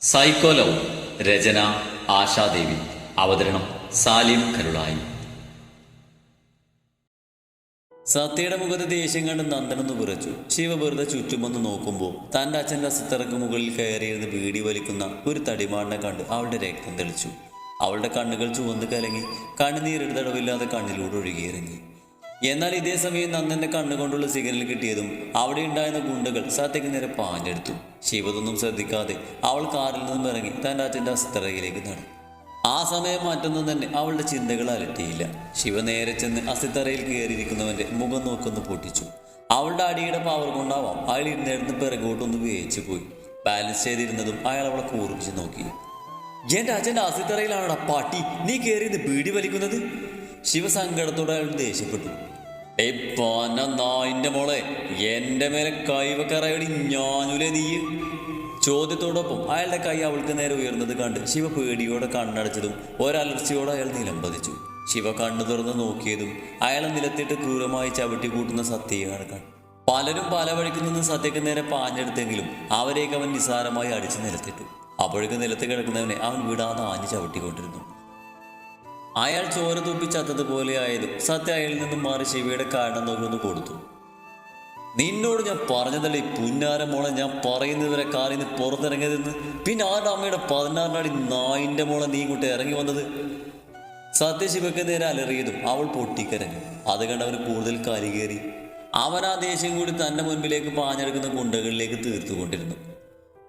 Psycho love രചന ആശാദേവി. അവതരണം സാലിം കരുളായി. സത്യയുടെ മുഖത്ത് ദേഷ്യം കണ്ട് നന്ദനൊന്ന് വിറച്ചു. ശിവ വെറുതെ ചുറ്റുമെന്ന് നോക്കുമ്പോൾ തന്റെ അച്ഛന്റെ അസത്തറക്ക് മുകളിൽ കയറിയിരുന്ന് വീടി വലിക്കുന്ന ഒരു തടിമാടിനെ കണ്ട് അവളുടെ രക്തം തെളിച്ചു. അവളുടെ കണ്ണുകൾ ചുവന്ന് കലങ്ങി കണ്ണുനീരെടുത്തടവില്ലാതെ കണ്ണിലൂടെ ഒഴുകിയിറങ്ങി. എന്നാൽ ഇതേ സമയം നന്ദന്റെ കണ്ണുകൊണ്ടുള്ള സിഗ്നൽ കിട്ടിയതും അവിടെ ഉണ്ടായിരുന്ന ഗുണ്ടകൾ സത്യക്ക് നേരെ പാഞ്ഞെടുത്തു. ശിവതൊന്നും ശ്രദ്ധിക്കാതെ അവൾ കാറിൽ നിന്നും ഇറങ്ങി തന്റെ അച്ഛന്റെ അസ്ഥിരയിലേക്ക് നടന്നു. ആ സമയം മറ്റൊന്നും തന്നെ അവളുടെ ചിന്തകൾ അലട്ടിയില്ല. ശിവ നേരെ ചെന്ന് അസിത്തറയിൽ കയറിയിരിക്കുന്നവന്റെ മുഖം നോക്കൊന്ന് പൊട്ടിച്ചു. അവളുടെ അടിയുടെ പവർ കൊണ്ടാവാം അയാൾ ഇരുന്നിടത്ത് പിറകോട്ടൊന്ന് വേച്ചു പോയി. ബാലൻസ് ചെയ്തിരുന്നതും അയാൾ അവളെ കൂർപ്പിച്ച് നോക്കി. എന്റെ അച്ഛന്റെ അസിത്തറയിലാണോടാ പാട്ടി. നീ കയറിയത് ബീഡി വലിക്കുന്നത്? ശിവ സങ്കടത്തോടെ അയാൾ ദേഷ്യപ്പെട്ടു. ഏയ് പന മോളെ എന്റെ മേലെ കൈവക്കറയടി ഞാനുലേ നീ. ചോദ്യത്തോടൊപ്പം അയാളുടെ കൈ അവൾക്ക് നേരെ ഉയർന്നത് കണ്ട് ശിവ പേടിയോടെ കണ്ണടച്ചതും ഒരലർച്ചയോടെ അയാൾ നിലംപതിച്ചു ശിവ കണ്ണു തുറന്ന് നോക്കിയതും അയാളെ നിലത്തിട്ട് ക്രൂരമായി ചവിട്ടി കൂട്ടുന്ന സത്യയാണ് കണ്ടു പലരും പല വഴിക്ക് നിന്ന് സത്യക്ക് നേരെ പാഞ്ഞെടുത്തെങ്കിലും അവരെയൊക്കെ അവൻ നിസ്സാരമായി അടിച്ച് നിലത്തിട്ടു. അപ്പോഴേക്ക് നിലത്ത് കിടക്കുന്നവനെ അവൻ വിടാതെ ആഞ്ഞ് ചവിട്ടിക്കൊണ്ടിരുന്നു. അയാൾ ചോര തുപ്പി ചത്തതുപോലെ ആയതും സത്യ അയാളിൽ നിന്നും മാറി ശിവയുടെ കാരണം നോക്കുന്നു കൊടുത്തു. നിന്നോട് ഞാൻ പറഞ്ഞതല്ലേ പുന്നാര മോളെ ഞാൻ പറയുന്നതുവരെ കാലിൽ പുറത്തിറങ്ങിയതെന്ന്? പിന്നെ ആരുടെ അമ്മയുടെ പതിനാറിനാടി നായിന്റെ മോളെ നീ ഇങ്ങോട്ട് ഇറങ്ങി വന്നത്? സത്യശിവക്ക് നേരെ അലറിയതും അവൾ പൊട്ടിക്കരഞ്ഞു. അത് കണ്ട് അവന് കൂടുതൽ കരികേറി അവൻ ആ ദേഷ്യം കൂടി തന്റെ മുൻപിലേക്ക് പാഞ്ഞെടുക്കുന്ന ഗുണ്ടകളിലേക്ക് തീർത്തുകൊണ്ടിരുന്നു.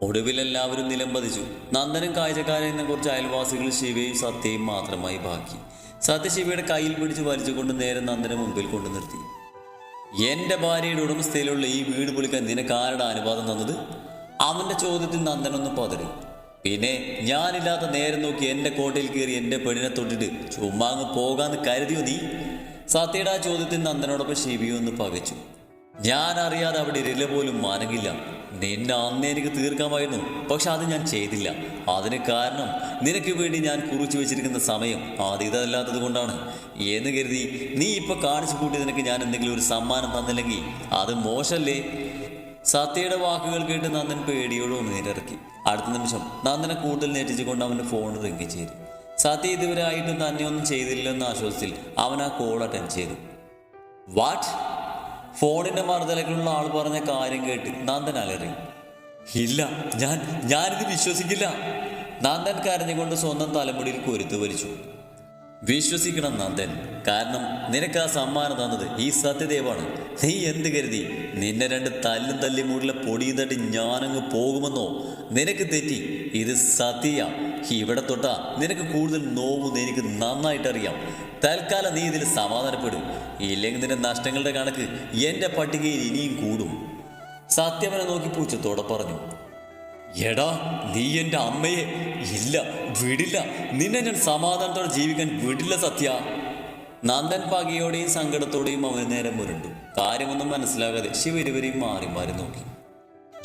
ഒടുവിൽ എല്ലാവരും നിലംപതിച്ചു. നന്ദനും കാഴ്ചക്കാരൻ എന്ന കുറച്ച് അയൽവാസികൾ ശിവയും സത്യയും മാത്രമായി ബാക്കി. സത്യ ശിവയുടെ കയ്യിൽ പിടിച്ച് വലിച്ചുകൊണ്ട് നേരെ നന്ദനെ മുമ്പിൽ കൊണ്ടു നിർത്തി. എന്റെ ഭാര്യയുടെ ഉടമസ്ഥയിലുള്ള ഈ വീട് പൊളിക്കാൻ നിനക്ക് ആരുടെ അനുവാദം തന്നത്? അവന്റെ ചോദ്യത്തിൽ നന്ദനൊന്ന് പതറി. പിന്നെ ഞാനില്ലാത്ത നേരം നോക്കി എന്റെ കോട്ടയിൽ കയറി എന്റെ പെണ്ണിനെ തൊട്ടിട്ട് ചുമ്മാ അങ്ങ് പോകാന്ന് കരുതിയോ നീ? സത്യയുടെ ആ ചോദ്യത്തിൽ നന്ദനോടൊപ്പം ശിവിയൊന്ന് പകച്ചു. ഞാൻ അറിയാതെ അവിടെ ഇരല പോലും മാനകില്ല. നിന്നെ അന്ന് എനിക്ക് തീർക്കാമായിരുന്നു. പക്ഷെ അത് ഞാൻ ചെയ്തില്ല. അതിന് കാരണം നിനക്ക് വേണ്ടി ഞാൻ കുറിച്ചു വെച്ചിരിക്കുന്ന സമയം ആദ്യതല്ലാത്തത് കൊണ്ടാണ്. എന്ന് കരുതി നീ ഇപ്പൊ കാണിച്ചു കൂട്ടി നിനക്ക് ഞാൻ എന്തെങ്കിലും ഒരു സമ്മാനം തന്നില്ലെങ്കിൽ അത് മോശമല്ലേ സത്യയുടെ വാക്കുകൾ കേട്ട് നന്ദൻ പേടിയോടെ നേരിറക്കി. അടുത്ത നിമിഷം നന്ദനെ കൂടുതൽ ഞെട്ടിച്ചുകൊണ്ട് അവന്റെ ഫോൺ റിങ് ചെയ്തു. സത്യ ഇതുവരെ ആയിട്ടും തന്നെ ഒന്നും ചെയ്തില്ലെന്ന ആശ്വാസത്തിൽ അവൻ ആ കോൾ അറ്റൻഡ് ചെയ്തു. വാട്ട് ഫോണിന്റെ മറുതലക്കിലുള്ള ആൾ പറഞ്ഞ കാര്യം കേട്ട് നന്ദൻ അലറി. ഇല്ല ഞാൻ ഞാനിത് വിശ്വസിക്കില്ല. നന്ദൻ കരഞ്ഞുകൊണ്ട് സ്വന്തം തലമുടിയിൽ കൊരുത്ത് വലിച്ചു. വിശ്വസിക്കണം നന്ദൻ. കാരണം നിനക്ക് ആ സമ്മാനം തന്നത് ഈ സത്യദേവാണ്. നീ എന്ത് കരുതി? നിന്നെ രണ്ട് തല്ലും തല്ലി മൂടിലെ പൊടിയും തട്ടി ഞാനങ്ങ് പോകുമെന്നോ? നിനക്ക് തെറ്റി. ഇത് സത്യ. ഇവിടെ തൊട്ടാ നിനക്ക് കൂടുതൽ നോവും എനിക്ക് നന്നായിട്ട് അറിയാം തൽക്കാലം നീ ഇതിൽ സമാധാനപ്പെടും. ഇല്ലെങ്കിൽ നിന്റെ നഷ്ടങ്ങളുടെ കണക്ക് എന്റെ പട്ടികയിൽ ഇനിയും കൂടും. സത്യമനെ നോക്കി പൂച്ചത്തോടെ പറഞ്ഞു എടാ നീ എന്റെ അമ്മയെ ഇല്ല വിടില്ല. നിന്നെ ഞാൻ സമാധാനത്തോടെ ജീവിക്കാൻ വിടില്ല സത്യ. നന്ദൻ പകയോടെയും സങ്കടത്തോടെയും അവന് നേരം മുരണ്ടു. കാര്യമൊന്നും മനസ്സിലാകാതെ ശിവ ഇരുവരെയും മാറി മാറി നോക്കി.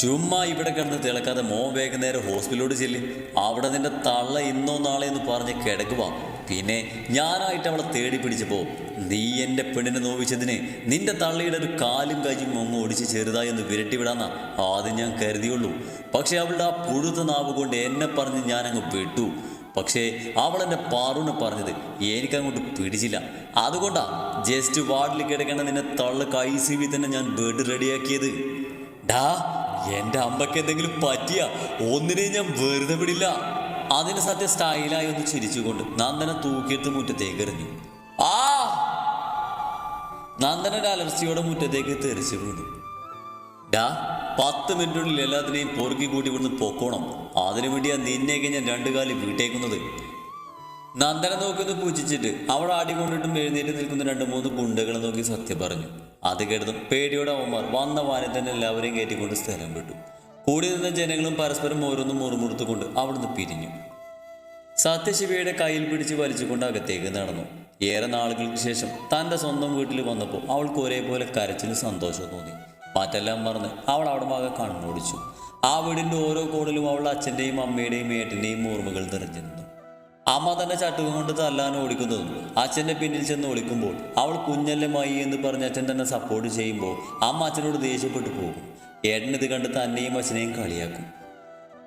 ചുമ്മാ ഇവിടെ കിടന്ന് തിളക്കാതെ മോൻ വേഗം നേരെ ഹോസ്പിറ്റലോട് ചെല്ലി. അവിടെ നിന്റെ തള്ള ഇന്നോ നാളെ എന്ന് പറഞ്ഞ് കിടക്കുക പിന്നെ ഞാനായിട്ട് അവളെ തേടി പിടിച്ചപ്പോ നീ എന്റെ പെണ്ണിനെ നോവിച്ചതിന് നിന്റെ തള്ളയുടെ ഒരു കാലും കാര്യം അങ്ങ് ഒടിച്ച് ചെറുതായി ഒന്ന് വിരട്ടി വിടാന്നാ ആദ്യം ഞാൻ കരുതിയുള്ളൂ. പക്ഷെ അവളുടെ ആ പുഴുത്ത നാവ് കൊണ്ട് എന്നെ പറഞ്ഞ് ഞാനങ്ങ് വിട്ടു. പക്ഷേ അവൾ എന്റെ പാറുവിനെ പറഞ്ഞത് എനിക്കങ്ങോട്ട് പിടിച്ചില്ല. അതുകൊണ്ടാ ജസ്റ്റ് വാർഡിൽ കിടക്കേണ്ട നിന്നെ തള്ള കൈ സി തന്നെ ഞാൻ ബെഡ് റെഡിയാക്കിയത്. ഡാ എന്റെ അമ്മയ്ക്ക് എന്തെങ്കിലും പറ്റിയ? ഒന്നിനെയും ഞാൻ വെറുതെ വിടില്ല. അതിന് സത്യ സ്റ്റൈലായി ഒന്ന് ചിരിച്ചുകൊണ്ട് നന്ദന തൂക്കിയെടുത്ത് മുറ്റത്തേക്ക് എറിഞ്ഞു. ആ! നന്ദനൊരു അലർച്ചയോടെ മുറ്റത്തേക്ക് തെറിച്ചു വീണു. ഡാ പത്ത് മിനിറ്റിനുള്ളിൽ എല്ലാത്തിനെയും പൊറുക്കി കൂട്ടി ഇവിടുന്ന് പൊക്കോണം. അതിനു വേണ്ടിയാ നിന്നേക്ക് ഞാൻ രണ്ടു കാലി വീട്ടേക്കുന്നത്. നന്ദനെ നോക്കി പൂച്ചിച്ചിട്ട് അവിടെ ആടിക്കൊണ്ടിട്ടും എഴുന്നേറ്റ് നിൽക്കുന്ന രണ്ട് മൂന്ന് ഗുണ്ടകളെ നോക്കി സത്യം പറഞ്ഞു. അത് കേട്ടതും പേടിയോടെ അവന്മാർ വന്ന വാനെ തന്നെ എല്ലാവരെയും കയറ്റിക്കൊണ്ട് സ്ഥലം വിട്ടു. കൂടി നിന്ന ജനങ്ങളും പരസ്പരം ഓരോന്നും മുറുമുറുത്തുകൊണ്ട് അവിടുന്ന് പിരിഞ്ഞു. സത്യശിവയുടെ കയ്യിൽ പിടിച്ച് വലിച്ചുകൊണ്ട് അകത്തേക്ക് നടന്നു. ഏറെ നാളുകൾക്ക് ശേഷം തന്റെ സ്വന്തം വീട്ടിൽ വന്നപ്പോൾ അവൾക്ക് ഒരേപോലെ കരച്ചിൽ സന്തോഷം തോന്നി. മറ്റെല്ലാം മറന്ന് അവൾ അവിടെ ഭാഗം കണ്ണോടിച്ചു. ആ വീടിന്റെ ഓരോ കോണിലും അവൾ അച്ഛന്റെയും അമ്മയുടെയും ഏട്ടന്റെയും ഓർമ്മകൾ നിറഞ്ഞിരുന്നു. അമ്മ തന്നെ ചട്ടുകം കൊണ്ട് തല്ലാൻ ഓടിക്കുന്നതും അച്ഛന്റെ പിന്നിൽ ചെന്ന് ഒളിക്കുമ്പോൾ അവൾ കുഞ്ഞല്ലമായി എന്ന് പറഞ്ഞ് അച്ഛൻ തന്നെ സപ്പോർട്ട് ചെയ്യുമ്പോൾ അമ്മ അച്ഛനോട് ദേഷ്യപ്പെട്ടു പോകും. ഏട്ടൻ ഇത് കണ്ട് തന്നെയും അച്ഛനെയും കളിയാക്കും.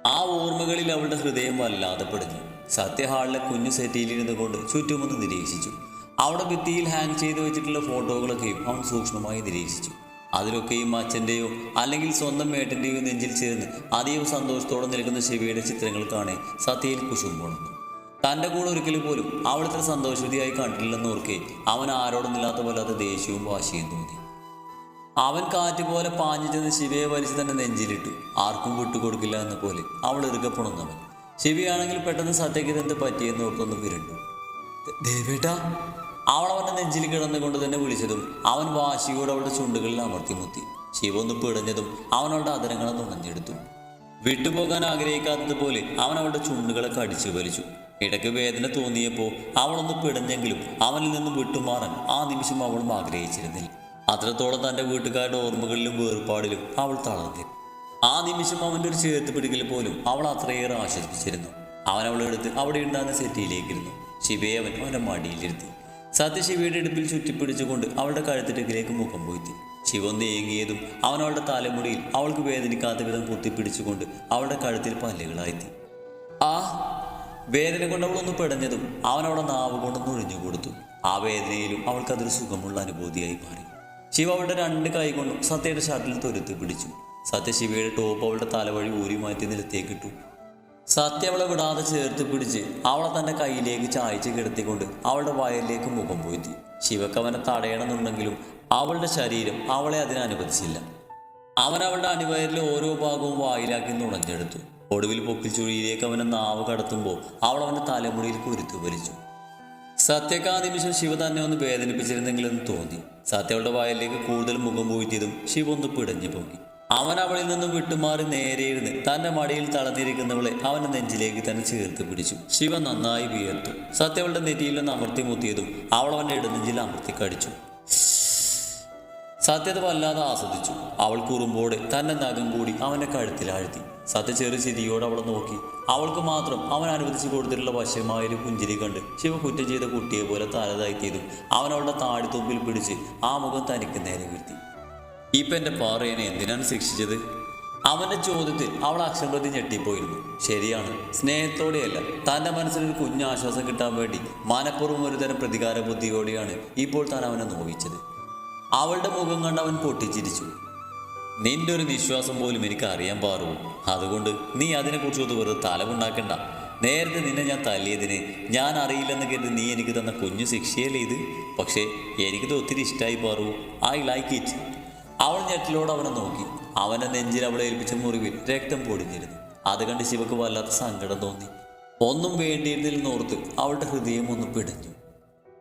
ആ ഓർമ്മകളിൽ അവളുടെ ഹൃദയം വല്ലാതെ പെടുന്നു സത്യഹാളിലെ കുഞ്ഞു സെറ്റിയിലിരുന്നു കൊണ്ട് ചുറ്റുമൊന്ന് നിരീക്ഷിച്ചു. അവിടെ ഭിത്തിയിൽ ഹാങ് ചെയ്തു വെച്ചിട്ടുള്ള ഫോട്ടോകളൊക്കെയും അവൻ സൂക്ഷ്മമായി നിരീക്ഷിച്ചു. അതിലൊക്കെയും അച്ഛന്റെയോ അല്ലെങ്കിൽ സ്വന്തം മേട്ടന്റെയോ നെഞ്ചിൽ ചേർന്ന് അതീവ സന്തോഷത്തോടെ നിൽക്കുന്ന ശിവയുടെ ചിത്രങ്ങൾ കാണേ സത്യയിൽ കുശുമ്പുണർന്നു. തന്റെ കൂടെ ഒരിക്കലും പോലും അവളിത്ര സന്തോഷവതിയായി കണ്ടിട്ടില്ലെന്ന് ഓർക്കെ അവൻ ആരോടൊന്നില്ലാത്ത പോലാത്ത ദേഷ്യവും വാശിയും തോന്നി. അവൻ കാറ്റ് പോലെ പാഞ്ഞു ചെന്ന് ശിവയെ വലിച്ച് തന്നെ നെഞ്ചിലിട്ടു. ആർക്കും വിട്ടുകൊടുക്കില്ല എന്ന പോലെ അവൾ ഇറുകപ്പുണർന്നവൻ ശിവയാണെങ്കിൽ പെട്ടെന്ന് സത്യയ്ക്ക് ഇതെന്ത് പറ്റിയെന്ന് ഓർത്തൊന്ന് വിരണ്ടു. ദേവേട്ടാ. അവൾ അവന്റെ നെഞ്ചിൽ കിടന്നുകൊണ്ട് തന്നെ വിളിച്ചതും അവൻ വാശിയോടെ അവളുടെ ചുണ്ടുകളിൽ അമർത്തി മുത്തി. ശിവ ഒന്ന് പിടഞ്ഞതും അവൻ അവളുടെ അതരങ്ങളെ നുണഞ്ഞെടുത്തു വിട്ടുപോകാൻ ആഗ്രഹിക്കാത്തതുപോലെ അവൻ അവളുടെ ചുണ്ടുകളെ കടിച്ചു വലിച്ചു ഇടയ്ക്ക് വേദന തോന്നിയപ്പോൾ അവളൊന്ന് പിടഞ്ഞെങ്കിലും അവനിൽ നിന്ന് വിട്ടുമാറാൻ ആ നിമിഷം അവളും ആഗ്രഹിച്ചിരുന്നില്ല. അത്രത്തോളം തന്റെ വീട്ടുകാരുടെ ഓർമ്മകളിലും വേർപാടിലും അവൾ തളർന്നു. ആ നിമിഷം അവന്റെ ഒരു ചേർത്ത് പിടിക്കൽ പോലും അവൾ അത്രയേറെ ആശ്വസിപ്പിച്ചിരുന്നു. അവൻ അവളെ എടുത്ത് അവിടെ ഉണ്ടാകുന്ന സെറ്റിയിലേക്കിരുന്നു. ശിവയെ അവൻ അവന്റെ മടിയിലിരുത്തി. സത്യ ശിവയുടെ ഇടുപ്പിൽ ചുറ്റിപ്പിടിച്ചുകൊണ്ട് അവളുടെ കഴുത്തിടക്കിലേക്ക് മുഖം പോയിത്തി. ശിവ നീങ്ങിയതും അവൻ അവളുടെ തലമുടിയിൽ അവൾക്ക് വേദനിക്കാത്ത വിധം കുത്തിപ്പിടിച്ചുകൊണ്ട് അവളുടെ കഴുത്തിൽ പല്ലുകളായിത്തി ആ വേദന കൊണ്ട് അവളൊന്ന് പെടഞ്ഞതും അവനവളെ നാവ് കൊണ്ടൊന്ന് ഒഴിഞ്ഞു കൊടുത്തു. ആ വേദനയിലും അവൾക്കതൊരു സുഖമുള്ള അനുഭൂതിയായി മാറി. ശിവ അവളുടെ രണ്ട് കൈ കൊണ്ടും സത്യയുടെ ഷർട്ടിൽ തൊരുത്ത് പിടിച്ചു. സത്യ ശിവയുടെ ടോപ്പ് അവളുടെ തലവഴി ഊരി മാറ്റി നിലത്തേക്കിട്ടു സത്യ അവളെ വിടാതെ ചേർത്ത് പിടിച്ച് അവളെ തന്റെ കയ്യിലേക്ക് ചായച്ച് കിടത്തിക്കൊണ്ട് അവളുടെ വയലിലേക്ക് മുഖം പോയിത്തി ശിവക്ക് അവനെ തടയണമെന്നുണ്ടെങ്കിലും അവളുടെ ശരീരം അവളെ അതിനനുവദിച്ചില്ല അവൻ അവളുടെ അണിവയറിലെ ഓരോ ഭാഗവും വായിലാക്കി നുണഞ്ഞെടുത്തു. ഒടുവിൽ പൊക്കിച്ചുഴിയിലേക്ക് അവനെ നാവ് കടത്തുമ്പോൾ അവൾ അവന്റെ തലമുടിയിൽ കുരുത്തു വലിച്ചു. സത്യക്ക് നിമിഷം ശിവ തന്നെ ഒന്ന് വേദനിപ്പിച്ചിരുന്നെങ്കിലെന്ന് തോന്നി. സത്യവളുടെ വായിലേക്ക് കൂടുതൽ മുഖം പൂഴ്ത്തിയതും ശിവ ഒന്ന് പിടഞ്ഞു പോയി അവൻ അവളിൽ നിന്നും വിട്ടുമാറി നേരെ ഇരുന്ന് തന്റെ മടിയിൽ തളർന്നിരിക്കുന്നവളെ അവന്റെ നെഞ്ചിലേക്ക് തന്നെ ചേർത്ത് പിടിച്ചു. ശിവ നന്നായി വിയർത്തു. സത്യവളുടെ നെറ്റിയിൽ നിന്ന് അമർത്തി മുത്തിയതും അവൾ അവന്റെ ഇടനെഞ്ചിൽ അമർത്തി കടിച്ചു. സത്യത വല്ലാതെ ആസ്വദിച്ചു. അവൾ കുറുമ്പോടെ തന്റെ നഖം കൂടി അവന്റെ കഴുത്തിലാഴ്ത്തി സത്യ ചെറു ചിരിയോടെ അവളെ നോക്കി. അവൾക്ക് മാത്രം അവൻ അനുവദിച്ചു കൊടുത്തിട്ടുള്ള വശമായൊരു പുഞ്ചിരി കണ്ട് ശിവ കുറ്റം ചെയ്ത കുട്ടിയെ പോലെ തല താഴ്ത്തിയതും അവൻ അവളുടെ താടിത്തൊപ്പിൽ പിടിച്ച് ആ മുഖം തനിക്ക് നേരെ വീഴ്ത്തി. ഇപ്പം എന്റെ പാറയനെ എന്തിനാണ് ശിക്ഷിച്ചത്? അവന്റെ ചോദ്യത്തിൽ അവൾ അക്ഷരപ്രതി ഞെട്ടിപ്പോയിരുന്നു. ശരിയാണ് സ്നേഹത്തോടെയല്ല തന്റെ മനസ്സിനൊരു കുഞ്ഞാശ്വാസം കിട്ടാൻ വേണ്ടി മനഃപൂർവം ഒരുതരം പ്രതികാര ബുദ്ധിയോടെയാണ് ഇപ്പോൾ താൻ അവനെ നോവിച്ചത്. അവളുടെ മുഖം കണ്ട് അവൻ പൊട്ടിച്ചിരിച്ചു. നിന്റെ ഒരു നിശ്വാസം പോലും എനിക്ക് അറിയാൻ പാറു. അതുകൊണ്ട് നീ അതിനെക്കുറിച്ച് വെറുതെ തലവുണ്ടാക്കണ്ട നേരത്തെ നിന്നെ ഞാൻ തല്ലിയതിന് ഞാൻ അറിയില്ലെന്ന് കരുതി നീ എനിക്ക് തന്ന കുഞ്ഞു ശിക്ഷയല്ലേ ഇത്? പക്ഷേ എനിക്കിത് ഒത്തിരി ഇഷ്ടമായി പാറു. I like it. അവൾ ഞെട്ടിലോട് അവനെ നോക്കി. അവന്റെ നെഞ്ചിൽ അവളെ ഏൽപ്പിച്ച മുറിവിൽ രക്തം പൊടിഞ്ഞിരുന്നു. അത് കണ്ട് ശിവക്ക് വല്ലാത്ത സങ്കടം തോന്നി. ഒന്നും വേണ്ടിയിരുന്നില്ലെന്നോർത്ത് അവളുടെ ഹൃദയം ഒന്ന് പിടഞ്ഞു.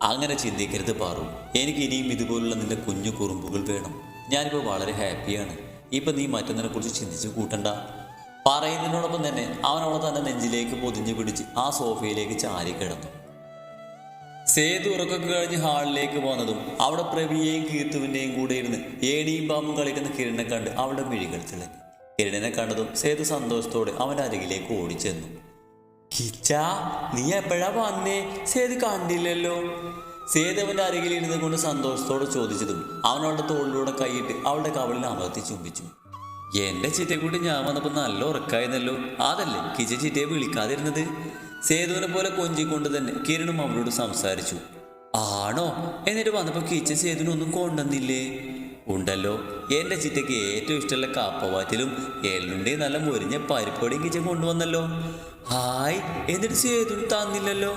അങ്ങനെ ചിന്തിക്കരുത് പാറു. എനിക്ക് ഇനിയും ഇതുപോലുള്ള നിന്റെ കുഞ്ഞു കുറുമ്പുകൾ വേണം. ഞാനിപ്പോൾ വളരെ ഹാപ്പിയാണ്. ഇപ്പൊ നീ മറ്റൊന്നിനെ കുറിച്ച് ചിന്തിച്ച് കൂട്ടണ്ട. പറയുന്നതിനോടൊപ്പം തന്നെ അവനവളെ തന്നെ നെഞ്ചിലേക്ക് പൊതിഞ്ഞു പിടിച്ച് ആ സോഫയിലേക്ക് ചാരി കിടന്നു. സേതു ഉറക്കൊക്കെ കഴിഞ്ഞ് ഹാളിലേക്ക് വന്നതും അവിടെ പ്രവിയെയും കീർത്തുവിന്റെയും കൂടെ ഇരുന്ന് ഏണിയും പാമ്പും കളിക്കുന്ന കിരണിനെ കണ്ട് അവളുടെ മിഴികൾ തിളങ്ങി. കിരണിനെ കണ്ടതും സേതു സന്തോഷത്തോടെ അവന്റെ അരികിലേക്ക് ഓടിച്ചെന്നു. കിച്ച നീ എപ്പോഴാ വന്നേ? സേത് കണ്ടില്ലല്ലോ. സേതുവിന്റെ അരികിൽ ഇരുന്ന് കൊണ്ട് സന്തോഷത്തോടെ ചോദിച്ചതും അവനവളുടെ തോളിലൂടെ കൈയിട്ട് അവളുടെ കവളിൽ അമർത്തി ചുംബിച്ചു. എന്റെ ചിറ്റക്കൂട്ടി ഞാൻ വന്നപ്പോൾ നല്ല ഉറക്കായിരുന്നല്ലോ. അതല്ലേ കിച്ച ചിറ്റയെ വിളിക്കാതിരുന്നത്? സേതുവിനെ പോലെ കൊഞ്ചിക്കൊണ്ട് തന്നെ കിരണും അവളോട് സംസാരിച്ചു. ആണോ? എന്നിട്ട് വന്നപ്പോ കിച്ച സേതുവിനൊന്നും കൊണ്ടുവന്നില്ലേ? ഉണ്ടല്ലോ. എന്റെ ചിറ്റയ്ക്ക് ഏറ്റവും ഇഷ്ടമുള്ള കാപ്പവാറ്റിലും എല്ലുണ്ടി നല്ല മുരിഞ്ഞ പരിപ്പൊടിയും കിച്ചൻ കൊണ്ടുവന്നല്ലോ. ഹായ് എന്നിട്ട് സേതു തന്നില്ലല്ലോ.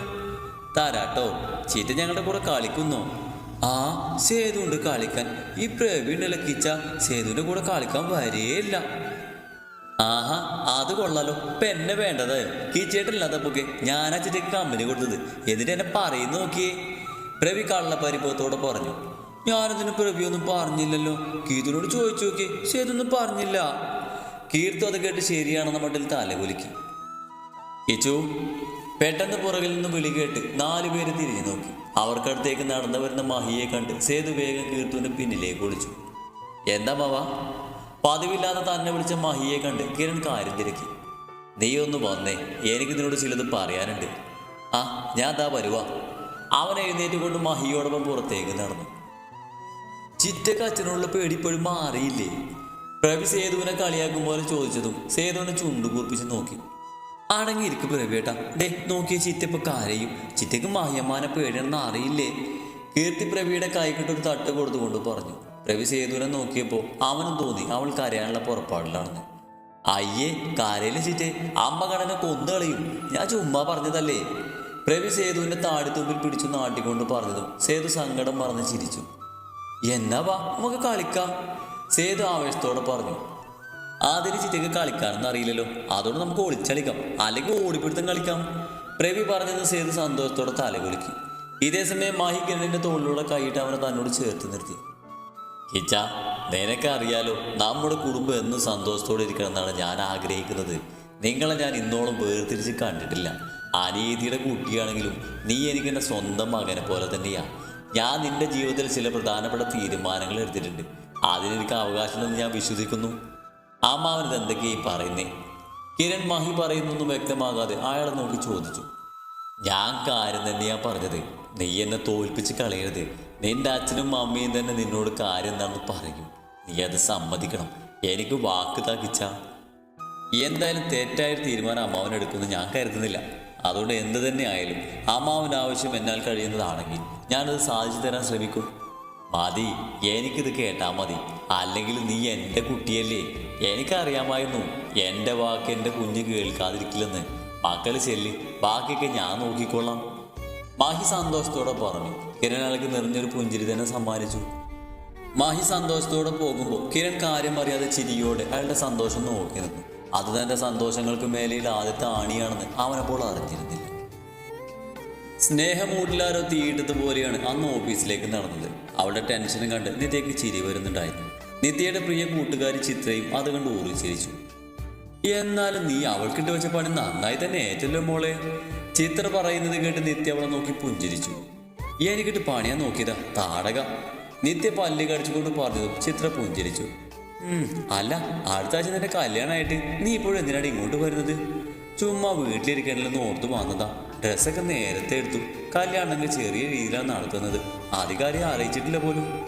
തരാട്ടോ ചീറ്റ ഞങ്ങളുടെ കൂടെ കളിക്കുന്നോ. ആ സേതു സേതുണ്ട് കളിക്കാൻ. ഈ പ്രവീണല്ല കിച്ച സേതുവിന്റെ കൂടെ കളിക്കാൻ വരേയില്ല. ആഹാ അത് കൊള്ളാലോ. ഇപ്പൊ എന്നെ വേണ്ടത്? കീച്ചേട്ടനില്ലാത്തപ്പൊക്കെ ഞാനാ ചിറ്റയ്ക്ക് കമ്പനി കൊടുത്തത്. എന്നിട്ട് എന്നെ പറയുന്നു നോക്കിയേ. പ്രവി കള്ളപ്പരിപ്പത്തോടെ പറഞ്ഞു. ഞാനതിന് പ്രവിയൊന്നും പറഞ്ഞില്ലല്ലോ. കീർത്തിനോട് ചോദിച്ചു നോക്കി. സേതൊന്നും പറഞ്ഞില്ല. കീർത്തു അത് കേട്ട് ശരിയാണെന്ന മട്ടിൽ തലകുലുക്കി ഇച്ചു പെട്ടെന്ന് പുറകിൽ നിന്ന് വിളി കേട്ട് നാലു പേര് തിരിഞ്ഞു നോക്കി. അവർക്കടുത്തേക്ക് നടന്നു വരുന്ന മഹിയെ കണ്ട് സേതു വേഗം കീർത്തുവിന്റെ പിന്നിലേക്ക് ഒളിച്ചു. എന്താ മാവാ പതിവില്ലാതെ തന്നെ വിളിച്ച മഹിയെ കണ്ട് കിരൺ കാര്യം തിരക്കി. നീ ഒന്ന് വന്നേ. എനിക്ക് ഇതിനോട് ചിലത് പറയാനുണ്ട്. ആ ഞാൻ താ വരുവാ. അവൻ എഴുന്നേറ്റ് കൊണ്ട് മഹിയോടൊപ്പം പുറത്തേക്ക് നടന്നു. ചിറ്റക്ക് പേടി ഇപ്പോഴും മാറിയില്ലേ? പ്രവി സേതുവിനെ കളിയാക്കും പോലെ ചോദിച്ചതും സേതുവിനെ ചുണ്ടു കൂർപ്പിച്ച് നോക്കി. അടങ്ങിയിരിക്കും പ്രവിയേട്ടാ ഡേ നോക്കിയ ചിറ്റപ്പോ കാരയും. ചിറ്റക്ക് മായമാനെ പേടിയാണെന്ന് അറിയില്ലേ? കീർത്തി പ്രവിയുടെ കൈക്കിട്ടൊരു തട്ട് കൊടുത്തുകൊണ്ട് പറഞ്ഞു. പ്രവി സേതുവിനെ നോക്കിയപ്പോൾ അവനും തോന്നി അവൾ കരയാനുള്ള പുറപ്പാടിലാണെന്ന്. അയ്യേ കരയിലെ ചിറ്റേ? അമ്മ കടനെ കൊന്നു കളയും. ഞാൻ ചുമ്മാ പറഞ്ഞതല്ലേ? പ്രവി സേതുവിന്റെ താടിത്തുമ്പിൽ പിടിച്ചു നാട്ടിക്കൊണ്ട് പറഞ്ഞതും സേതു സങ്കടം മറന്ന് ചിരിച്ചു. എന്നാ വാ നമുക്ക് കളിക്കാം. സേതു ആവേശത്തോടെ പറഞ്ഞു. ആദ്യം ചിറ്റയ്ക്ക് കളിക്കാണെന്ന് അറിയില്ലല്ലോ. അതുകൊണ്ട് നമുക്ക് ഒളിച്ചളിക്കാം. അല്ലെങ്കിൽ ഓടിപ്പിടുത്തം കളിക്കാം. പ്രവി പറഞ്ഞത് സേതു സന്തോഷത്തോടെ തലകുലുക്കി. ഇതേ സമയം മാഹി കിരണിന്റെ തോളിലൂടെ കൈയിട്ട് അവനെ തന്നോട് ചേർത്ത് നിർത്തി. ഹിച്ച നിനക്കെ അറിയാലോ നമ്മുടെ കുടുംബം എന്നും സന്തോഷത്തോടെ ഇരിക്കണം എന്നാണ് ഞാൻ ആഗ്രഹിക്കുന്നത്. നിങ്ങളെ ഞാൻ ഇന്നോളം വേർതിരിച്ച് കണ്ടിട്ടില്ല. അനീതിയുടെ കുട്ടിയാണെങ്കിലും നീ എനിക്ക് എന്റെ സ്വന്തം മകനെ പോലെ തന്നെയാ. ഞാൻ നിന്റെ ജീവിതത്തിൽ ചില പ്രധാനപ്പെട്ട തീരുമാനങ്ങൾ എടുത്തിട്ടുണ്ട്. അതിനെനിക്ക് അവകാശമുണ്ടെന്ന് ഞാൻ വിശ്വസിക്കുന്നു. അമ്മാവനത് എന്തൊക്കെയായി പറയുന്നേ? കിരൺ മാഹി പറയുന്നൊന്നും വ്യക്തമാകാതെ അയാളെ നോക്കി ചോദിച്ചു. ഞാൻ കാര്യം തന്നെയാ പറഞ്ഞത്. നീ എന്നെ തോൽപ്പിച്ച് കളയരുത്. നിന്റെ അച്ഛനും അമ്മയും തന്നെ നിന്നോട് കാര്യം എന്താണെന്ന് പറയും. നീ അത് സമ്മതിക്കണം. എനിക്ക് വാക്ക് തകിച്ച. എന്തായാലും തെറ്റായൊരു തീരുമാനം അമ്മാവൻ എടുക്കുമെന്ന് ഞാൻ കരുതുന്നില്ല. അതുകൊണ്ട് എന്ത് തന്നെ ആയാലും അമ്മാവിന് ആവശ്യം എന്നാൽ കഴിയുന്നതാണെങ്കിൽ ഞാനത് സാധിച്ചു തരാൻ ശ്രമിക്കും. മതി. എനിക്കിത് കേട്ടാൽ മതി. അല്ലെങ്കിൽ നീ എന്റെ കുട്ടിയല്ലേ? എനിക്കറിയാമായിരുന്നു. എന്റെ വാക്ക് എന്റെ കുഞ്ഞ് കേൾക്കാതിരിക്കില്ലെന്ന്. മക്കൾ ചെല്ലി. ബാക്കിയൊക്കെ ഞാൻ നോക്കിക്കൊള്ളാം. മാഹി സന്തോഷത്തോടെ പറഞ്ഞു. കിരൺ അയാൾക്ക് നിറഞ്ഞൊരു പുഞ്ചിരി തന്നെ സമ്മാനിച്ചു. മാഹി സന്തോഷത്തോടെ പോകുമ്പോൾ കിരൺ കാര്യം അറിയാതെ ചിരിയോടെ അയാളുടെ സന്തോഷം നോക്കി നിന്നു. അത് തന്റെ സന്തോഷങ്ങൾക്ക് മേലെയുള്ള ആദ്യത്തെ ആണിയാണെന്ന് അവനപ്പോൾ അറിഞ്ഞിരുന്നില്ല. സ്നേഹമൂട്ടിലാരോ തീയിട്ടത് പോലെയാണ് അന്ന് ഓഫീസിലേക്ക് നടന്നത്. അവളുടെ ടെൻഷനും കണ്ട് നിത്യയ്ക്ക് ചിരി വരുന്നുണ്ടായിരുന്നു. നിത്യയുടെ പ്രിയ കൂട്ടുകാരി ചിത്രയും അത് കണ്ട് ഊറി ചിരിച്ചു എന്നാലും നീ അവൾക്കിട്ട് വെച്ച പണി നന്നായി തന്നെ ഏറ്റല്ലോ മോളെ ചിത്ര പറയുന്നത് കേട്ട് നിത്യ അവളെ നോക്കി പുഞ്ചിരിച്ചു. എനിക്കിട്ട് പണിയാ നോക്കിയതാ താടക. നിത്യ പല്ല് കടിച്ചുകൊണ്ട് പറഞ്ഞു ചിത്ര പുഞ്ചിരിച്ചു. അല്ല അടുത്ത ആഴ്ച നിന്റെ കല്യാണമായിട്ട് നീ ഇപ്പോഴും എന്തിനാണ് ഇങ്ങോട്ട് വരുന്നത്? ചുമ്മാ വീട്ടിലിരിക്കണില്ലെന്ന് ഓർത്തു വന്നതാ. ഡ്രസ്സൊക്കെ നേരത്തെ എടുത്തു. കല്യാണമെങ്കിൽ ചെറിയ രീതിയിലാണ് നടത്തുന്നത് അധികാരി അറിയിച്ചിട്ടില്ല പോലും.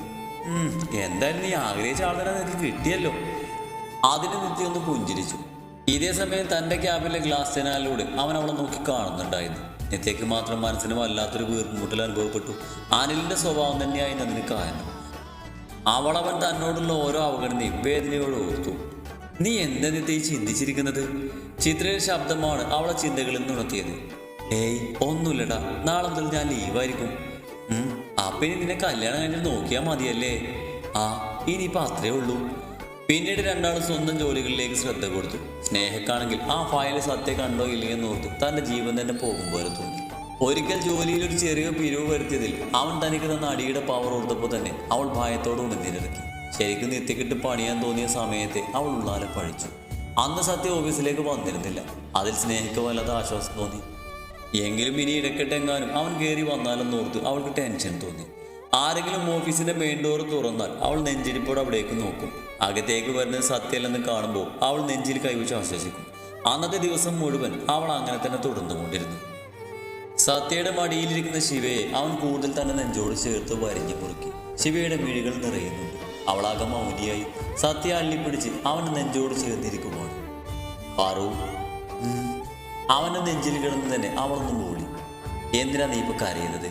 എന്തായാലും നീ ആഗ്രഹിച്ച ആൾക്കാരെ നിനക്ക് കിട്ടിയല്ലോ. അതിന് നിത്യ ഒന്ന് പുഞ്ചിരിച്ചു. ഇതേ സമയം തന്റെ ക്യാബിലെ ഗ്ലാസ് ജനാലിലൂടെ അവൻ അവളെ നോക്കി കാണുന്നുണ്ടായിരുന്നു. നിത്യയ്ക്ക് മാത്രം മനസ്സിന് വല്ലാത്തൊരു വീർമുട്ടൽ അനുഭവപ്പെട്ടു. അനിലിന്റെ സ്വഭാവം തന്നെയായിരുന്നു അതിന് കാരണം. അവളവൻ തന്നോടുള്ള ഓരോ അവഗണനയും വേദനയോട് ഓർത്തു. നീ എന്താ നിത്യ ഈ ചിന്തിച്ചിരിക്കുന്നത്? ചിത്രയുടെ ശബ്ദമാണ് അവളെ ചിന്തകളിൽ നിന്നുണർത്തിയത് ഏയ് ഒന്നുമില്ലടാ. നാളെ മുതൽ ഞാൻ ലീവായിരിക്കും. ഉം, അപ്പൊ ഇനി നിന്നെ കല്യാണം കഴിഞ്ഞ് നോക്കിയാൽ മതിയല്ലേ? ആ ഇനിയിപ്പോ അത്രേ ഉള്ളൂ. പിന്നീട് രണ്ടാളും സ്വന്തം ജോലികളിലേക്ക് ശ്രദ്ധ കൊടുത്തു. സ്നേഹക്കാണെങ്കിൽ ആ ഫയൽ സത്യം കണ്ടോ ഇല്ലയെന്ന് ഓർത്തു തന്റെ ജീവൻ തന്നെ പോകുമ്പോൾ തോന്നി. ഒരിക്കൽ ജോലിയിൽ ഒരു ചെറിയ പിരിവ് വരുത്തിയതിൽ അവൻ തനിക്ക് തന്ന അടിയുടെ പവർ ഓർത്തപ്പോൾ തന്നെ അവൾ ഭയത്തോടെ ഉണർന്നിരക്കി ശരിക്കും നിത്യക്കിട്ട് പണിയാൻ തോന്നിയ സമയത്തെ അവൾ ഉള്ളാലെ പഴിച്ചു. അന്ന് സത്യ ഓഫീസിലേക്ക് വന്നിരുന്നില്ല. അതിൽ സ്നേഹിക്ക് വല്ലാത്ത ആശ്വാസം തോന്നി. എങ്കിലും ഇനി ഇടക്കെട്ടെങ്ങാനും അവൻ കയറി വന്നാലെന്ന് ഓർത്ത് അവൾക്ക് ടെൻഷൻ തോന്നി. ആരെങ്കിലും ഓഫീസിന്റെ മെയിൻ ഡോർ തുറന്നാൽ അവൾ നെഞ്ചിരിപ്പോടെ അവിടേക്ക് നോക്കും. അകത്തേക്ക് വരുന്നത് സത്യമല്ലെന്ന് കാണുമ്പോൾ അവൾ നെഞ്ചിൽ കൈവച്ച് ആശ്വസിക്കും. അന്നത്തെ ദിവസം മുഴുവൻ അവൾ അങ്ങനെ തന്നെ തുടർന്നുകൊണ്ടിരുന്നു. സത്യയുടെ മടിയിലിരിക്കുന്ന ശിവയെ അവൻ കൂടുതൽ തന്നെ നെഞ്ചോട് ചേർത്ത് വരിഞ്ഞു മുറുക്കി ശിവയുടെ മിഴികൾ നിറയുന്നുണ്ട് അവളാകെ മൗനിയായി. സത്യ അള്ളിപ്പിടിച്ച് അവന്റെ നെഞ്ചോട് ചേർന്നിരിക്കുവാണ് പാറു അവന്റെ നെഞ്ചിൽ കിടന്ന് തന്നെ അവളൊന്ന് മൂളി എന്തിനാ നീ ഇപ്പൊ കരയുന്നത്?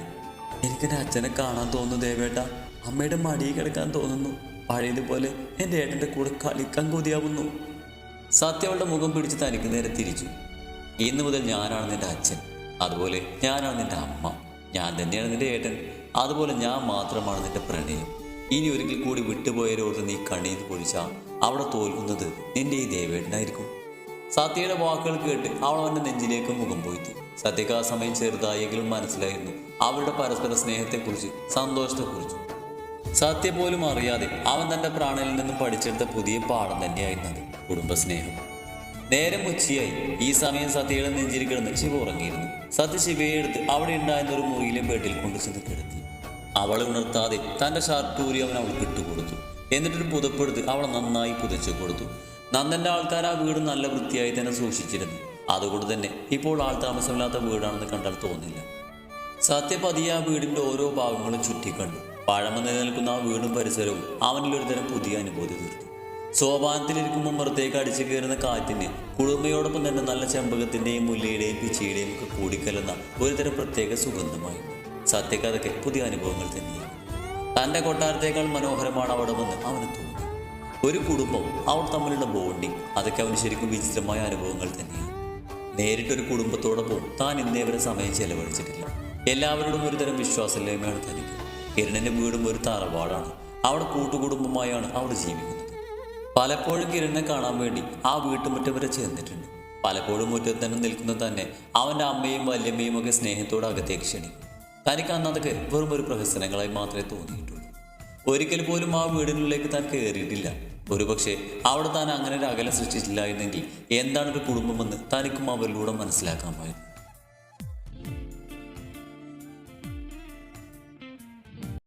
എനിക്കെന്റെ അച്ഛനെ കാണാൻ തോന്നുന്നു ദേവേട്ട. അമ്മയുടെ മടിയിൽ കിടക്കാൻ തോന്നുന്നു. പഴയതുപോലെ എന്റെ ഏട്ടന്റെ കൂടെ കളിക്കാൻ കൊതിയാവുന്നു. സത്യ അവളുടെ മുഖം പിടിച്ച് തനിക്ക് നേരെ തിരിച്ചു. ഇന്നു മുതൽ ഞാനാണ് നിന്റെ അച്ഛൻ. അതുപോലെ ഞാനാണ് നിന്റെ അമ്മ. ഞാൻ തന്നെയാണ് നിന്റെ ഏട്ടൻ. അതുപോലെ ഞാൻ മാത്രമാണ് നിന്റെ പ്രണയം. ഇനി ഒരിക്കൽ കൂടി വിട്ടുപോയവരോട് നീ കണ്ണീർ പൊഴിച്ചാൽ അവിടെ തോൽക്കുന്നത് നിന്റെ ഈ ദേവേട്ടനായിരിക്കും. സത്യയുടെ വാക്കുകൾ കേട്ട് അവൾ അവന്റെ നെഞ്ചിലേക്ക് മുഖം പോയിത്തി. സത്യക്ക് ആ സമയം ചെറുതായെങ്കിലും മനസ്സിലായിരുന്നു. അവരുടെ പരസ്പര സ്നേഹത്തെക്കുറിച്ച് സന്തോഷത്തെക്കുറിച്ചും. സത്യ പോലും അറിയാതെ അവൻ തന്റെ പ്രാണനിൽ നിന്നും പഠിച്ചെടുത്ത പുതിയ പാഠം തന്നെയായിരുന്നു അത്. കുടുംബസ്നേഹം. നേരം ഉച്ചയായി ഈ സമയം സത്യയുടെ നെഞ്ചിൽ കിടന്ന് ശിവ ഉറങ്ങിയിരുന്നു. സത്യ ശിവയെ എടുത്ത് അവിടെ ഉണ്ടായിരുന്ന ഒരു മുറിയിലെ ബെഡിൽ കൊണ്ടു ചെന്ന് കിടത്തി. അവളെ ഉണർത്താതെ തന്റെ ഷർട്ട് ഊരി അവൻ അവൾക്ക് ഇട്ടുകൊടുത്തു എന്നിട്ടൊരു പുതപ്പെടുത്ത് അവളെ നന്നായി പുതച്ചു കൊടുത്തു. നന്ദന്റെ ആൾക്കാർ ആ വീട് നല്ല വൃത്തിയായി തന്നെ സൂക്ഷിച്ചിരുന്നു. അതുകൊണ്ട് തന്നെ ഇപ്പോൾ ആൾ താമസമില്ലാത്ത വീടാണെന്ന് കണ്ടാൽ തോന്നില്ല. സത്യപതിയെ ആ വീടിന്റെ ഓരോ ഭാഗങ്ങളും ചുറ്റിക്കണ്ടു. പഴമ നിലനിൽക്കുന്ന ആ വീടും പരിസരവും അവനിൽ ഒരു തരം പുതിയ അനുഭൂതി തീർത്തു. സോപാനത്തിലിരിക്കുമ്പോൾ പുറത്തേക്ക് അടിച്ചു കയറുന്ന കാറ്റിന് കുളിർമയോടൊപ്പം തന്നെ നല്ല ചെമ്പകത്തിന്റെയും മുല്ലയുടെയും പിച്ചിയുടെയും ഒക്കെ കൂടിക്കലർന്ന ഒരുതരം പ്രത്യേക സുഗന്ധമായി. സത്യക്കഥയ്ക്ക് പുതിയ അനുഭവങ്ങൾ തന്നെയാണ്. തന്റെ കൊട്ടാരത്തേക്കാൾ മനോഹരമാണ് അവിടെ വന്ന് അവന് തോന്നി ഒരു കുടുംബം അവർ തമ്മിലുള്ള ബോണ്ടിങ് അതൊക്കെ അവന് ശരിക്കും വിചിത്രമായ അനുഭവങ്ങൾ തന്നെയാണ്. നേരിട്ടൊരു കുടുംബത്തോടൊപ്പം താൻ ഇന്നേ വരെ സമയം ചെലവഴിച്ചിട്ടില്ല. എല്ലാവരോടും ഒരുതരം വിശ്വാസമില്ലായ്മയാണ് തനിക്ക്. കിരണന്റെ വീടും ഒരു തറവാടാണ്. അവിടെ കൂട്ടുകുടുംബമായാണ് അവിടെ ജീവിക്കുന്നത്. പലപ്പോഴും കിരണിനെ കാണാൻ വേണ്ടി ആ വീട്ടുമുറ്റം വരെ ചേർന്നിട്ടുണ്ട്. പലപ്പോഴും മുറ്റത്ത് തന്നെ നിൽക്കുന്ന തന്നെ അവന്റെ അമ്മയും വല്യമ്മയും ഒക്കെ സ്നേഹത്തോടെ അകത്തേക്ക് ക്ഷണിക്കും. തനിക്ക് അന്ന് അതൊക്കെ വെറും ഒരു പ്രഹസനങ്ങളായി മാത്രമേ തോന്നിയിട്ടുള്ളൂ. ഒരിക്കൽ പോലും ആ വീടിനുള്ളിലേക്ക് താൻ കയറിയിട്ടില്ല ഒരുപക്ഷെ അവിടെ താൻ അങ്ങനെ ഒരു അകലം സൃഷ്ടിച്ചില്ല എന്നെങ്കിൽ എന്താണ് ഒരു കുടുംബമെന്ന് തനിക്കും അവരിലൂടെ മനസ്സിലാക്കാമായിരുന്നു